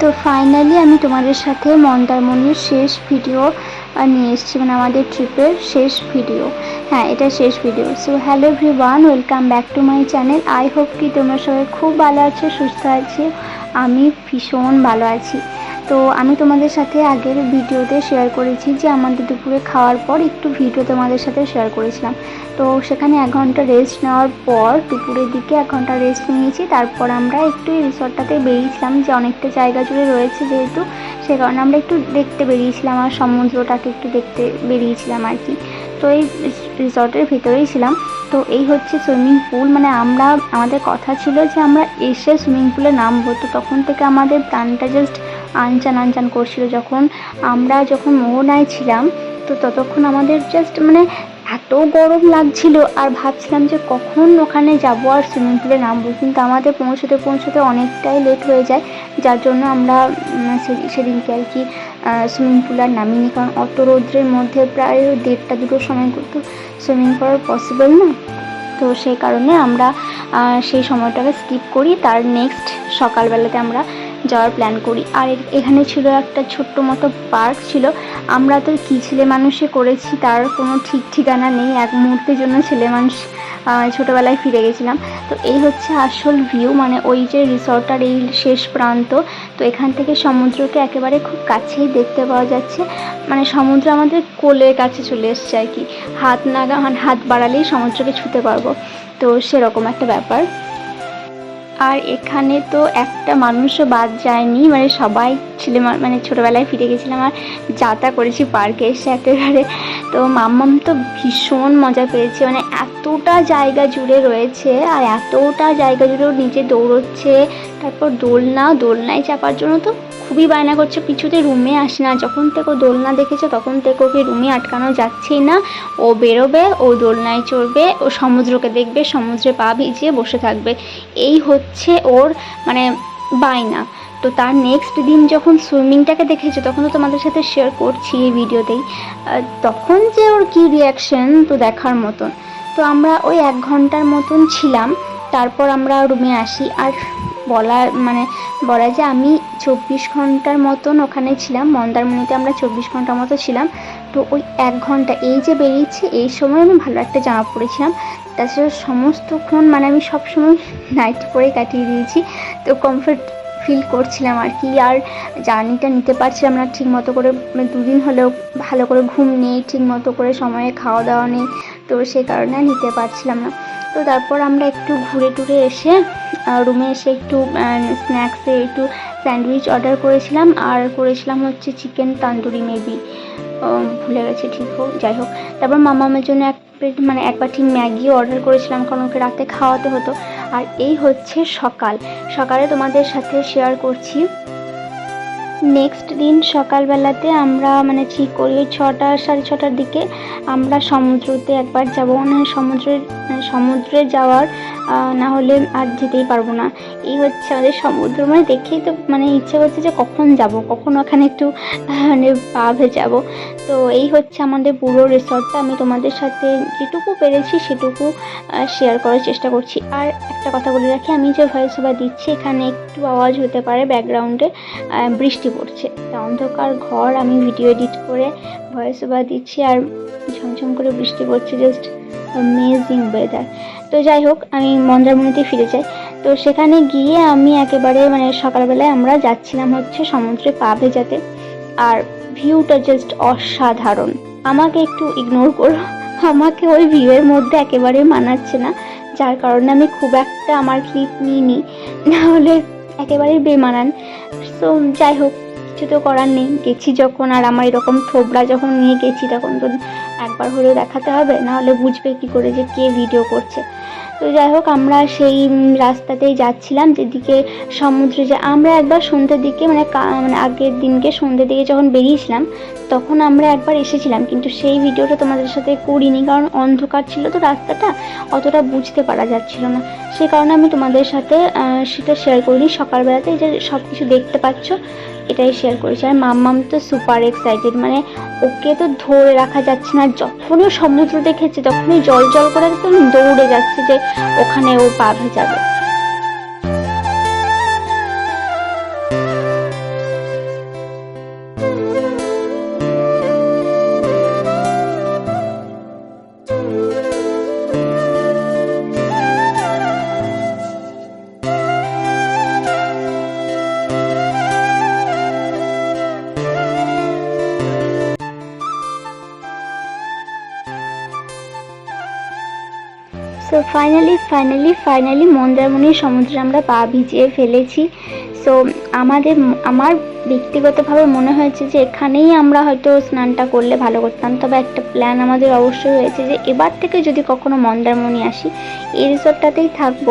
তো ফাইনালি আমি তোমাদের সাথে মন্দারমণির শেষ ভিডিও নিয়ে এসেছি মানে আমাদের ট্রিপের শেষ ভিডিও হ্যাঁ এটা শেষ video so hello one welcome back to my channel I hope কি তোমরা সবাই খুব ভালো আছো, সুস্থ আছি। আমি ভীষণ ভালো আছি। তো আমি তোমাদের সাথে আগের ভিডিওতে শেয়ার করেছি যে আমাদের দুপুরে খাওয়ার পর একটু ভিডিও তোমাদের সাথে শেয়ার করেছিলাম। তো সেখানে এক ঘণ্টা রেস্ট নেওয়ার পর দুপুরের দিকে এক ঘণ্টা রেস্ট নিয়েছি। তারপর আমরা একটু রিসর্টটাতে বেরিয়েছিলাম যে অনেকটা জায়গা জুড়ে রয়েছে যেহেতু, সে কারণে আমরা একটু দেখতে বেরিয়েছিলাম আর সমুদ্রটাকে একটু দেখতে বেরিয়েছিলাম আর কি। তো এই রিসর্টের ভিতরেই ছিলাম। তো এই হচ্ছে সুইমিং পুল মানে আমরা, আমাদের কথা ছিল যে আমরা এসে সুইমিং পুলে নামবো। তো তখন থেকে আমাদের প্রাণটা জাস্ট আনচান আনচান করছিল যখন আমরা যখন মোহনায় ছিলাম, তো ততক্ষণ আমাদের জাস্ট মানে এত গরম লাগছিল আর ভাবছিলাম যে কখন ওখানে যাব আর সুইমিং পুলে নামবো। কিন্তু আমাদের পৌঁছতে পৌঁছতে অনেকটাই লেট হয়ে যায়, যার জন্য আমরা সেদিনকে আর কি সুইমিং পুল আর নামিনি। কারণ অত রৌদ্রের মধ্যে প্রায় দেড়টা দুটোর সময় তো সুইমিং করার পসিবল না। তো সেই কারণে আমরা সেই সময়টাকে স্কিপ করি। তার নেক্সট সকালবেলাতে আমরা যাওয়ার প্ল্যান করি। আর এখানে ছিল একটা ছোট্ট মতো পার্ক ছিল। আমরা তো কী ছেলে মানুষে করেছি তার কোনো ঠিক ঠিকানা নেই। এক মুহূর্তের জন্য ছেলে মানুষ ছোটোবেলায় ফিরে গেছিলাম। তো এই হচ্ছে আসল ভিউ মানে ওই যে রিসর্টার এই শেষ প্রান্ত। তো এখান থেকে সমুদ্রকে একেবারে খুব কাছেই দেখতে পাওয়া যাচ্ছে। মানে সমুদ্র আমাদের কোলের কাছে চলে এসছে আর কি। হাত নাগা হাত বাড়ালেই সমুদ্রকে ছুতে পারব। তো সেরকম একটা ব্যাপার। আর এখানে তো একটা মানুষও বাদ যায়নি। মানে সবাই ছেলে মানে ছোটোবেলায় ফিরে গেছিলাম আর যাতা করেছি পার্কে এসে একেবারে। তো মাম্মাম তো ভীষণ মজা পেয়েছে। মানে এতটা জায়গা জুড়ে রয়েছে আর এতটা জায়গা জুড়েও নিজে দৌড়চ্ছে। তারপর দোলনা, দোলনায় চাপার জন্য তো খুবই বায়না করছে কিছুতে রুমে আসে না। যখন থেকে ও দোলনা দেখেছে, তখন থেকে ওকে রুমে আটকানো যাচ্ছেই না। ও বেরোবে, ও দোলনায় চড়বে, ও সমুদ্রকে দেখবে, সমুদ্রে পা ভিজিয়ে বসে থাকবে। এই হচ্ছে ওর মানে বায়না। তো তার নেক্সট দিন যখন সুইমিংটাকে দেখেছে, তখন তো তোমাদের সাথে শেয়ার করছি এই ভিডিওতেই তখন যে ওর কী রিয়াকশন তো দেখার মতন। তো আমরা ওই এক ঘণ্টার মতন ছিলাম, তারপর আমরা রুমে আসি। আর বলা মানে বলা যে আমি চব্বিশ ঘণ্টার মতন ওখানে ছিলাম, মন্দারমণিতে আমরা চব্বিশ ঘণ্টার মতো ছিলাম। তো ওই এক ঘণ্টা, এই যে বেরিয়েছি, এই সময় আমি ভালো একটা জামা পরেছিলাম। তাছাড়া সমস্তক্ষণ মানে আমি সবসময় নাইট পরে কাটিয়ে দিয়েছি। তো কমফর্ট ফিল করছিলাম আর কি, আর জার্নিটা নিতে পারছিলাম না ঠিক মতো করে। মানে দুদিন হলেও ভালো করে ঘুম নেই ঠিক মতো করে সময়ে খাওয়া দাওয়া নেই। তো সেই কারণে নিতে পারছিলাম না। তো তারপর আমরা একটু ঘুরে টুরে এসে রুমে এসে একটু স্ন্যাক্সে একটু স্যান্ডউইচ অর্ডার করেছিলাম। আর করেছিলাম হচ্ছে চিকেন তান্দুরি মেবি ভুলে গেছে ঠিক হোক যাই হোক। তারপর মামামের জন্য এক প্লেট মানে এক বাটি ম্যাগিও অর্ডার করেছিলাম, কারণ ওকে রাতে খাওয়াতে হতো। আর এই হচ্ছে সকাল। সকালে তোমাদের সাথে শেয়ার করছি নেক্সট দিন সকালবেলাতে আমরা মানে ঠিক করি ওই ছটা, সাড়ে ছটার দিকে আমরা সমুদ্রতে একবার যাব। মানে সমুদ্রের মানে সমুদ্রে যাওয়ার না হলে আর যেতেই পারব না। এই হচ্ছে আমাদের সমুদ্র। মানে দেখেই তো মানে ইচ্ছে করছে যে কখন যাব, কখন ওখানে একটু মানে পা ভেজাবো। তো এই হচ্ছে আমাদের পুরো রিসর্টটা আমি তোমাদের সাথে যেটুকু পেরেছি সেটুকু শেয়ার করার চেষ্টা করছি। আর একটা কথা বলে রাখি, আমি যে ভয়েস ওভার দিচ্ছি, এখানে একটু আওয়াজ হতে পারে ব্যাকগ্রাউন্ডে বৃষ্টি পড়ছে। তা অন্ধকার ঘর, আমি ভিডিও এডিট করে ভয়েস ওভার দিচ্ছি, আর ঝমঝম করে বৃষ্টি পড়ছে জাস্ট অ্যামেজিং ওয়েদার তো যাই হোক আমি মন্দারমণিতে ফিরে যাই। তো সেখানে গিয়ে আমি একেবারে মানে সকালবেলায় আমরা যাচ্ছিলাম হচ্ছে সমুদ্রে পা ভেজাতে আর ভিউটা জাস্ট অসাধারণ। আমাকে একটু ইগনোর করো। আমাকে ওই ভিউয়ের মধ্যে একেবারে মানাচ্ছে না। যার কারণে আমি খুব একটা আমার ক্লিপ নিইনি। নাহলে একেবারেই বেমানান। তো যাই হোক কিছু তো করার নেই। গেছি যখন আর আমার এরকম থোবড়া যখন নিয়ে গেছি তখন তো একবার হলেও দেখাতে হবে নাহলে বুঝবে কি করে যে কে ভিডিও করছে। তো যাই হোক, আমরা সেই রাস্তাতেই যাচ্ছিলাম, যেদিকে সমুদ্রে যে আমরা একবার সন্ধ্যের দিকে মানে মানে আগের দিনকে সন্ধ্যের দিকে যখন বেরিয়েছিলাম, তখন আমরা একবার এসেছিলাম, কিন্তু সেই ভিডিওটা তোমাদের সাথে করিনি, কারণ অন্ধকার ছিল তো রাস্তাটা, অতটা বুঝতে পারা যাচ্ছিল না। সে কারণে আমি তোমাদের সাথে সেটা শেয়ার করিনি। সকালবেলাতে যে সব কিছু দেখতে পাচ্ছ এটাই শেয়ার করেছি। আর মাম্মাম তো সুপার এক্সাইটেড মানে ওকে তো ধরে রাখা যাচ্ছে না, যখনই সমুদ্র দেখেছে তখনই জল জল করে একদম দৌড়ে যাচ্ছে যে ওখানে ও পা ভেজাবে। ফাইনালি ফাইনালি ফাইনালি মন্দারমণির সমুদ্রে আমরা পা ভিজিয়ে ফেলেছি। সো আমাদের, আমার ব্যক্তিগতভাবে মনে হয়েছে যে এখানেই আমরা হয়তো স্নানটা করলে ভালো করতাম। তবে একটা প্ল্যান আমাদের অবশ্যই হয়েছে যে এবার থেকে যদি কখনো মন্দারমণি আসি, এই রিসোর্টটাতেই থাকব।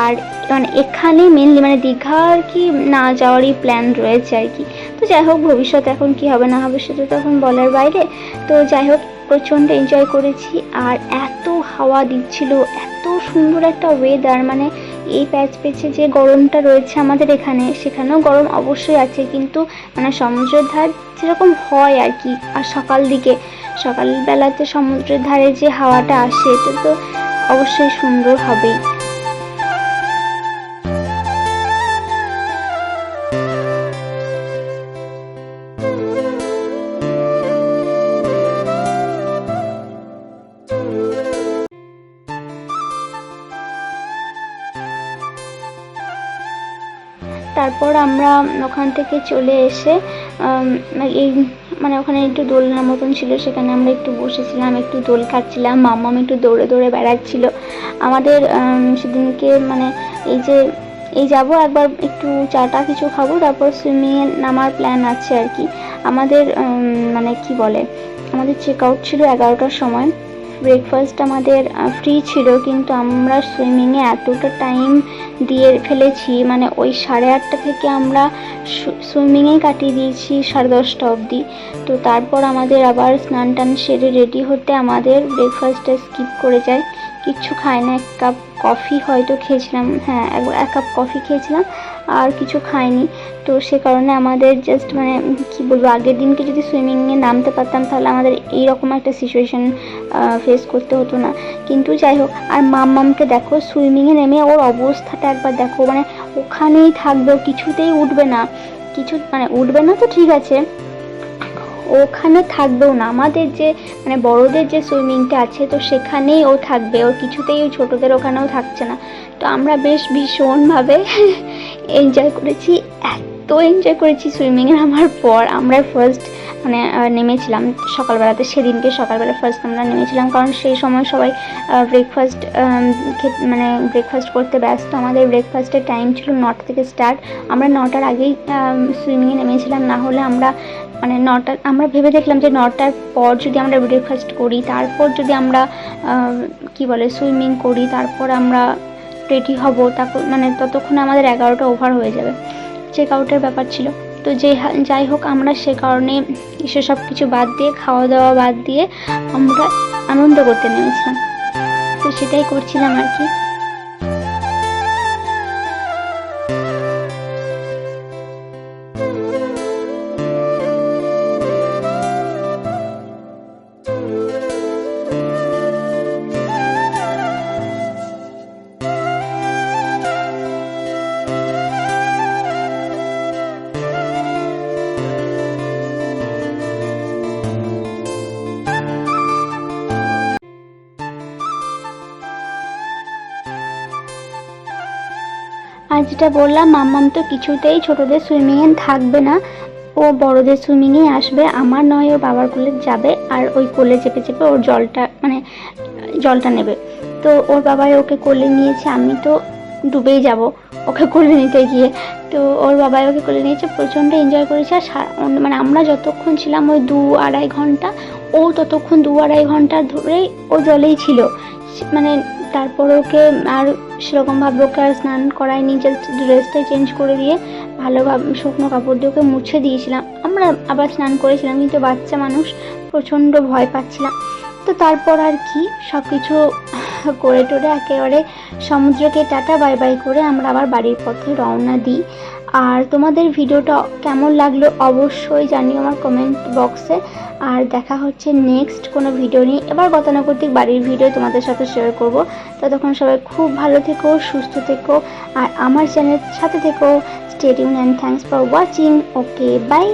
আর মানে এখানেই মেনলি মানে দীঘা আর কি না যাওয়ারই প্ল্যান রয়েছে আর কি। তো যাই হোক ভবিষ্যৎ এখন কি হবে না হবে সেটা তো এখন বলার বাইরে। তো যাই হোক প্রচণ্ড এনজয় করেছি আর এত হাওয়া দিচ্ছিল, এত সুন্দর একটা ওয়েদার মানে এই প্যাচ পেছে যে গরমটা রয়েছে আমাদের এখানে, সেখানেও গরম অবশ্যই আছে, কিন্তু মানে সমুদ্রের ধার যেরকম হয় আর কি আর সকাল দিকে, সকালবেলাতে সমুদ্রের ধারে যে হাওয়াটা আসে, এটা তো অবশ্যই সুন্দর হবেই। তারপর আমরা ওখান থেকে চলে এসে এই মানে ওখানে একটু দোলনার মতন ছিল, সেখানে আমরা একটু বসেছিলাম, একটু দোল খাচ্ছিলাম, মাম্মাম একটু দৌড়ে দৌড়ে বেড়াচ্ছিল। আমাদের সেদিনকে মানে এই যে, এই যাব, একবার একটু চাটা কিছু খাব, তারপর সুইমিংয়ে নামার প্ল্যান আছে আর কি। আমাদের মানে কি বলে, আমাদের চেক আউট ছিল এগারোটার সময়। ব্রেকফাস্ট আমাদের ফ্রি ছিল, কিন্তু আমরা সুইমিংয়ে এতটা টাইম দিয়ে ফেলেছি মানে ওই সাড়ে আটটা থেকে আমরা সুইমিংয়ে কাটিয়ে দিয়েছি সাড়ে দশটা অবধি। তো তারপর আমাদের আবার স্নান টান সেরে রেডি হতে আমাদের ব্রেকফাস্টটা স্কিপ করে যায়। কিচ্ছু খায় না, এক কাপ কফি হয়তো খেয়েছিলাম হ্যাঁ এক কাপ কফি খেয়েছিলাম। আর কিছু খাইনি। তো সে কারণে আমাদের জাস্ট মানে কি বলব, আগের দিনকে যদি সুইমিংয়ে নামতে পারতাম, তাহলে আমাদের এইরকম একটা সিচুয়েশান ফেস করতে হতো না। কিন্তু যাই হোক, আর মাম্মামকে দেখো সুইমিংয়ে নেমে ওর অবস্থাটা একবার দেখো মানে ওখানেই থাকবে কিছুতেই উঠবে না। কিছু মানে উঠবে না তো ঠিক আছে, ওখানে থাকবেও না। আমাদের যে মানে বড়দের যে সুইমিংটা আছে, তো সেখানেই ও থাকবে। ও কিছুতেই ওই ছোটোদের ওখানেও থাকছে না। তো আমরা বেশ ভীষণভাবে এনজয় করেছি এত এনজয় করেছি সুইমিংয়ে নামার পর। আমরা ফার্স্ট মানে নেমেছিলাম সকালবেলাতে, সেদিনকে সকালবেলা ফার্স্ট আমরা নেমেছিলাম, কারণ সেই সময় সবাই ব্রেকফাস্ট মানে ব্রেকফাস্ট করতে ব্যস্ত। আমাদের ব্রেকফাস্টের টাইম ছিল নটা থেকে স্টার্ট আমরা নটার আগেই সুইমিংয়ে নেমেছিলাম। না হলে আমরা মানে নটা, আমরা ভেবে দেখলাম যে নটার পর যদি আমরা ব্রেকফাস্ট করি, তারপর যদি আমরা কি বলে সুইমিং করি, তারপর আমরা রেডি হব, তারপর মানে ততক্ষণে আমাদের এগারোটা ওভার হয়ে যাবে। চেক আউটের ব্যাপার ছিল। তো যে যাই হোক, আমরা সে কারণে সেসব কিছু বাদ দিয়ে খাওয়া দাওয়া বাদ দিয়ে আমরা আনন্দ করতে নেমেছিলাম। তো সেটাই করছিলাম আর কি। যেটা বললাম, মাম্মাম তো কিছুতেই ছোটদের সুইমিংয়ে থাকবে না। ও বড়দের সুইমিংয়ে আসবে, আমার নয়, ও বাবার কোলে যাবে আর ওই কোলে চেপে চেপে ওর জলটা মানে জলটা নেবে। তো ওর বাবাই ওকে কোলে নিয়েছে, আমি তো ডুবেই যাব ওকে কোলে নিতে গিয়ে। তো ওর বাবাই ওকে কোলে নিয়েছে, প্রচণ্ড এনজয় করেছে। আর মানে আমরা যতক্ষণ ছিলাম ওই দু আড়াই ঘণ্টা, ও ততক্ষণ দু আড়াই ঘণ্টা ধরেই ও জলেই ছিল। মানে তারপর ওকে আর সেরকমভাবে ওকে আর স্নান করায়নি জাস্ট ড্রেসটা চেঞ্জ করে দিয়ে ভালোভাবে শুকনো কাপড় দিয়ে ওকে মুছে দিয়েছিলাম। আমরা আবার স্নান করেছিলাম, কিন্তু বাচ্চা মানুষ প্রচণ্ড ভয় পাচ্ছিলাম। তো তারপর আর কি সব কিছু করে টোরে একেবারে সমুদ্রকে টাটা বাই বাই করে আমরা আবার বাড়ির পথে রওনা দিই। আর তোমাদের ভিডিওটা কেমন লাগল অবশ্যই জানিও আমার কমেন্ট বক্সে আর দেখা হচ্ছে নেক্সট কোনো ভিডিও নিয়ে। এবার গতানুগতিক বাড়ির ভিডিও তোমাদের সাথে শেয়ার করব। ততক্ষণ সবাই খুব ভালো থেকো, সুস্থ থেকো। আর আমার চ্যানেল সাথে থেকো। Stay tuned and thanks for watching okay bye